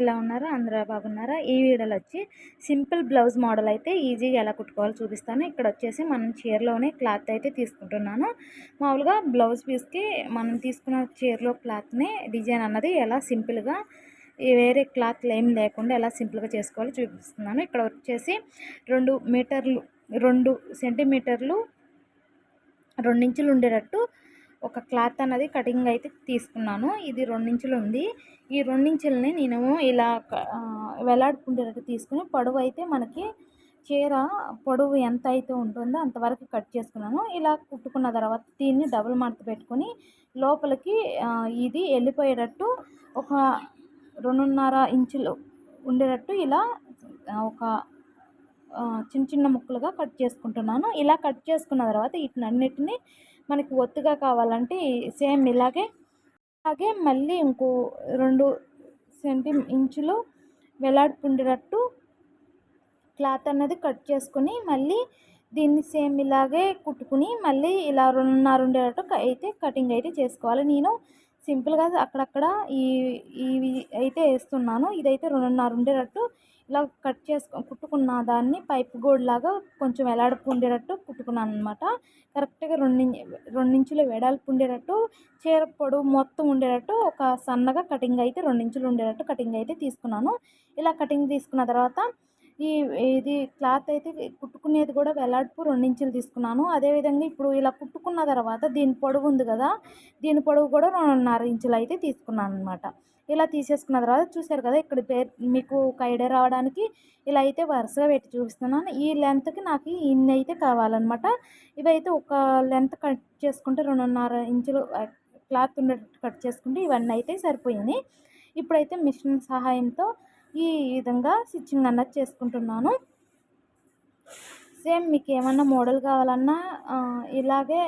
ఎలా ఉన్నారు? అందరూ బాగున్నారా ఈ వీడియోలో వచ్చి సింపుల్ బ్లౌజ్ మోడల్ అయితే ఈజీగా ఎలా కుట్టుకోవాలో చూపిస్తాను. ఇక్కడ వచ్చేసి మనం చీరలోనే క్లాత్ అయితే తీసుకుంటున్నాను. మామూలుగా బ్లౌజ్ పీస్కి మనం తీసుకున్న చీరలో క్లాత్ని డిజైన్ అన్నది ఎలా సింపుల్గా వేరే క్లాత్ ఏం లేకుండా ఎలా సింపుల్గా చేసుకోవాలో చూపిస్తున్నాను. ఇక్కడ వచ్చేసి రెండు మీటర్లు రెండు సెంటీమీటర్లు రెండించులు ఉండేటట్టు ఒక క్లాత్ అన్నది కటింగ్ అయితే తీసుకున్నాను. ఇది రెండించులు ఉంది. ఈ రెండించులని నేను ఇలా వేలాడుకుండేటట్టు తీసుకుని పొడవు అయితే మనకి చీర పొడవు ఎంత అయితే ఉంటుందో అంతవరకు కట్ చేసుకున్నాను. ఇలా కుట్టుకున్న తర్వాత దీన్ని డబుల్ మడత పెట్టుకొని లోపలికి ఇది వెళ్ళిపోయేటట్టు ఒక రెండున్నర ఇంచులు ఉండేటట్టు ఇలా ఒక చిన్న చిన్న ముక్కలుగా కట్ చేసుకుంటున్నాను. ఇలా కట్ చేసుకున్న తర్వాత వీటినన్నిటిని మనకి ఒత్తుగా కావాలంటే సేమ్ ఇలాగే అలాగే మళ్ళీ ఇంకో రెండు సెంటీ ఇంచులు వేలాడుకుండేటట్టు క్లాత్ అన్నది కట్ చేసుకుని మళ్ళీ దీన్ని సేమ్ ఇలాగే కుట్టుకుని మళ్ళీ ఇలా రెండున్నర ఉండేటట్టు అయితే కటింగ్ అయితే చేసుకోవాలి. నేను సింపుల్గా అక్కడక్కడ ఈ ఇవి అయితే వేస్తున్నాను. ఇదైతే రెండున్నర ఉండేటట్టు ఇలా కట్ చేసుకు కుట్టుకున్న దాన్ని పైప్ గోడ్ లాగా కొంచెం వెలాడుపు ఉండేటట్టు కుట్టుకున్నాను అనమాట కరెక్ట్గా రెండు రెండించులు వెడల్పు ఉండేటట్టు చీర పొడవు మొత్తం ఉండేటట్టు ఒక సన్నగా కటింగ్ అయితే రెండించులు ఉండేటట్టు కటింగ్ అయితే తీసుకున్నాను. ఇలా కటింగ్ తీసుకున్న తర్వాత ఈ ఇది క్లాత్ అయితే కుట్టుకునేది కూడా వెలాడుపు రెండించులు తీసుకున్నాను. అదేవిధంగా ఇప్పుడు ఇలా కుట్టుకున్న తర్వాత దీని పొడవు ఉంది కదా దీని పొడవు కూడా రెండున్నర ఇంచులు అయితే తీసుకున్నాను అనమాట ఇలా తీసేసుకున్న తర్వాత చూసారు కదా ఇక్కడ పేరు మీకు ఒక ఐడియా రావడానికి ఇలా అయితే వరుసగా పెట్టి చూపిస్తున్నాను. ఈ లెంత్కి నాకు ఇన్ని అయితే కావాలన్నమాట. ఇవైతే ఒక లెంత్ కట్ చేసుకుంటే రెండున్నర ఇంచులు క్లాత్ ఉండేటట్టు కట్ చేసుకుంటే ఇవన్నీ అయితే సరిపోయింది. ఇప్పుడైతే మిషన్ సహాయంతో ఈ విధంగా స్టిచ్చింగ్ అన్నది చేసుకుంటున్నాను. సేమ్ మీకు ఏమన్నా మోడల్ కావాలన్నా ఇలాగే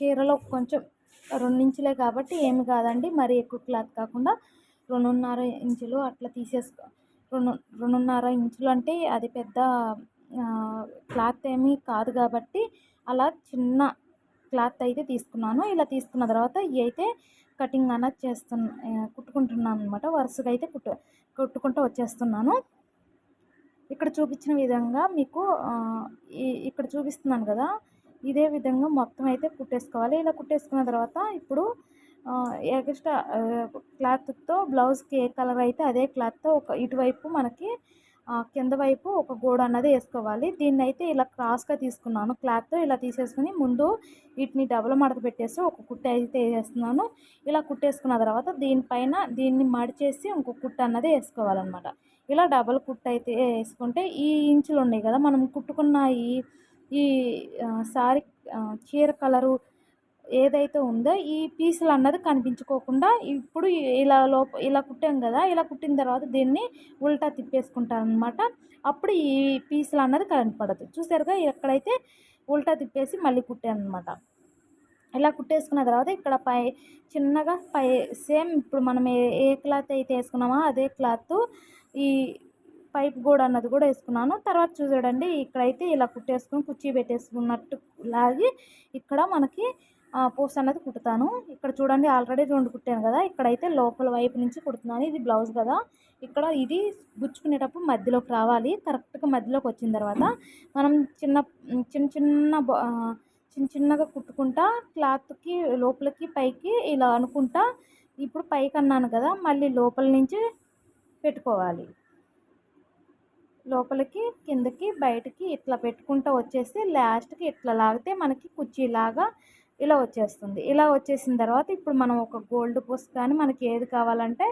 చీరలో కొంచెం రెండు ఇంచులే కాబట్టి ఏమి కాదండి. మరి ఎక్కువ క్లాత్ కాకుండా రెండున్నర ఇంచులు అట్లా తీసేసుకో రెండు రెండున్నర ఇంచులు అంటే అది పెద్ద క్లాత్ ఏమీ కాదు కాబట్టి అలా చిన్న క్లాత్ అయితే తీసుకున్నాను. ఇలా తీసుకున్న తర్వాత ఇవి అయితే కటింగ్ అన్నది చేస్తున్నా కుట్టుకుంటున్నాను అనమాట వరుసగా అయితే కుట్టు కుట్టుకుంటూ వచ్చేస్తున్నాను. ఇక్కడ చూపించిన విధంగా మీకు ఇక్కడ చూపిస్తున్నాను కదా ఇదే విధంగా మొత్తం అయితే కుట్టేసుకోవాలి. ఇలా కుట్టేసుకున్న తర్వాత ఇప్పుడు ఎక్స్ట్రా క్లాత్తో బ్లౌజ్కి ఏ కలర్ అయితే అదే క్లాత్తో ఒక ఇటువైపు మనకి కింద వైపు ఒక గోడ అన్నది వేసుకోవాలి. దీన్ని అయితే ఇలా క్రాస్గా తీసుకున్నాను. క్లాత్తో ఇలా తీసేసుకుని ముందు వీటిని డబుల్ మడత పెట్టేసి ఒక కుట్ట అయితే వేస్తున్నాను. ఇలా కుట్టేసుకున్న తర్వాత దీనిపైన దీన్ని మడిచేసి ఇంకో కుట్ట అన్నది వేసుకోవాలన్నమాట. ఇలా డబల్ కుట్ట అయితే వేసుకుంటే ఈ ఇంచులు ఉన్నాయి కదా మనం కుట్టుకున్న ఈ ఈ సారీ చీర కలరు ఏదైతే ఉందో ఈ పీసులు అన్నది కనిపించుకోకుండా ఇప్పుడు ఇలా లోప ఇలా కుట్టాం కదా ఇలా కుట్టిన తర్వాత దీన్ని ఉల్టా తిప్పేసుకుంటాను అనమాట అప్పుడు ఈ పీసులు అన్నది కనపడదు. చూసారుగా ఎక్కడైతే ఉల్టా తిప్పేసి మళ్ళీ కుట్టాను అనమాట ఇలా కుట్టేసుకున్న తర్వాత ఇక్కడ పై చిన్నగా పై సేమ్ ఇప్పుడు మనం ఏ ఏ క్లాత్ అయితే వేసుకున్నామో అదే క్లాత్ ఈ పైప్ గోడ అన్నది కూడా వేసుకున్నాను. తర్వాత చూసాడండి ఇక్కడైతే ఇలా కుట్టేసుకుని కుర్చీ పెట్టేసుకున్నట్టు లాగి ఇక్కడ మనకి పూస్ అనేది కుడతాను. ఇక్కడ చూడండి ఆల్రెడీ రెండు కుట్టాను కదా. ఇక్కడైతే లోపల వైపు నుంచి కుడుతున్నాను. ఇది బ్లౌజ్ కదా. ఇక్కడ ఇది గుచ్చుకునేటప్పుడు మధ్యలోకి రావాలి. కరెక్ట్గా మధ్యలోకి వచ్చిన తర్వాత మనం చిన్న చిన్న చిన్న చిన్న చిన్నగా కుట్టుకుంటా క్లాత్కి లోపలికి పైకి ఇలా అనుకుంటా ఇప్పుడు పైకి అన్నాను కదా మళ్ళీ లోపల నుంచి పెట్టుకోవాలి. లోపలికి కిందకి బయటకి ఇట్లా పెట్టుకుంటూ వచ్చేసి లాస్ట్కి ఇట్లా లాగితే మనకి కుర్చీలాగా ఇలా వచ్చేస్తుంది. ఇలా వచ్చేసిన తర్వాత ఇప్పుడు మనం ఒక గోల్డ్ పూస కానీ మనకి ఏది కావాలంటే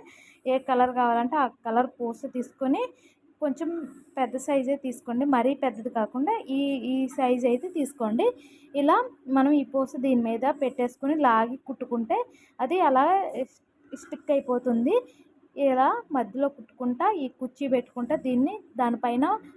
ఏ కలర్ కావాలంటే ఆ కలర్ పూస తీసుకొని కొంచెం పెద్ద సైజే తీసుకోండి. మరీ పెద్దది కాకుండా ఈ ఈ సైజ్ అయితే తీసుకోండి. ఇలా మనం ఈ పూస దీని మీద పెట్టేసుకొని లాగి కుట్టుకుంటే అది అలా స్టిక్ అయిపోతుంది. ఇలా మధ్యలో కుట్టుకుంటా ఈ కుర్చీ పెట్టుకుంటా దీన్ని దానిపైన